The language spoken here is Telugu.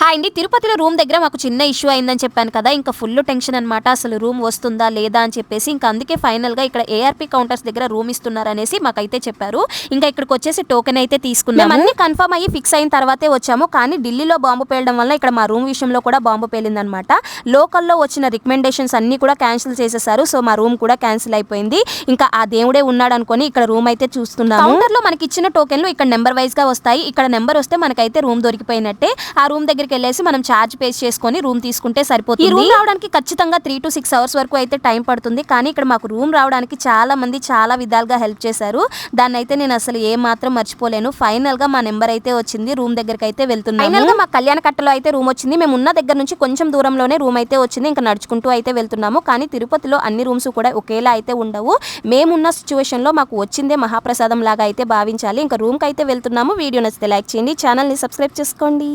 హాయ్ అండి తిరుపతిలో రూమ్ దగ్గర మాకు చిన్న ఇష్యూ అయిందని చెప్పాను కదా ఇంకా ఫుల్ టెన్షన్ అనమాట అసలు రూమ్ వస్తుందా లేదా అని చెప్పేసి ఇంకా అందుకే ఫైనల్గా ఇక్కడ ఏఆర్పి కౌంటర్స్ దగ్గర రూమ్ ఇస్తున్నారనేసి మాకైతే చెప్పారు. ఇంకా ఇక్కడికి వచ్చేసి టోకెన్ అయితే తీసుకున్నాము. అన్ని కన్ఫర్మ్ అయ్యి ఫిక్స్ అయిన తర్వాతే వచ్చాము కానీ ఢిల్లీలో బాంబు పేలడం వల్ల ఇక్కడ మా రూమ్ విషయంలో కూడా బాంబు పేలిందనమాట లోకల్లో వచ్చిన రికమెండేషన్స్ అన్ని కూడా క్యాన్సిల్ చేసేసారు సో మా రూమ్ కూడా క్యాన్సిల్ అయిపోయింది. ఇంకా ఆ దేవుడే ఉన్నాడు అనుకొని ఇక్కడ రూమ్ అయితే చూస్తున్నాము. కౌంటర్లో మనకి ఇచ్చిన టోకెన్లు ఇక్కడ నెంబర్ వైజ్గా వస్తాయి. ఇక్కడ నెంబర్ వస్తే మనకైతే రూమ్ దొరికిపోయినట్టే. ఆ రూమ్ దగ్గరికి వెళ్ళేసి మనం ఛార్జ్ పే చేసుకొని రూమ్ తీసుకుంటే సరిపోతుంది. ఈ రూమ్ రావడానికి ఖచ్చితంగా త్రీ టు సిక్స్ అవర్స్ వరకు అయితే టైం పడుతుంది. కానీ ఇక్కడ మాకు రూమ్ రావడానికి చాలా మంది చాలా విధాలుగా హెల్ప్ చేశారు. దాన్ని అయితే నేను అసలు ఏ మాత్రం మర్చిపోలేను. ఫైనల్గా మా నెంబర్ అయితే వచ్చింది. రూమ్ దగ్గరికి అయితే వెళ్తున్నాం ఫైనల్గా మా కళ్యాణ కట్టలో అయితే రూమ్ వచ్చింది. మేము ఉన్న దగ్గర నుంచి కొంచెం దూరంలోనే రూమ్ అయితే వచ్చింది. ఇంకా నడుచుకుంటూ అయితే వెళ్తున్నాము. కానీ తిరుపతిలో అన్ని రూమ్స్ కూడా ఒకేలా అయితే ఉండవు. మేమున్న సిచ్యువేషన్లో మాకు వచ్చిందే మహాప్రసాదం లాగా అయితే భావించాలి. ఇంకా రూమ్ అయితే వెళ్తున్నాము. వీడియో నచ్చితే లైక్ చేయండి. ఛానల్ని సబ్స్క్రైబ్ చేసుకోండి.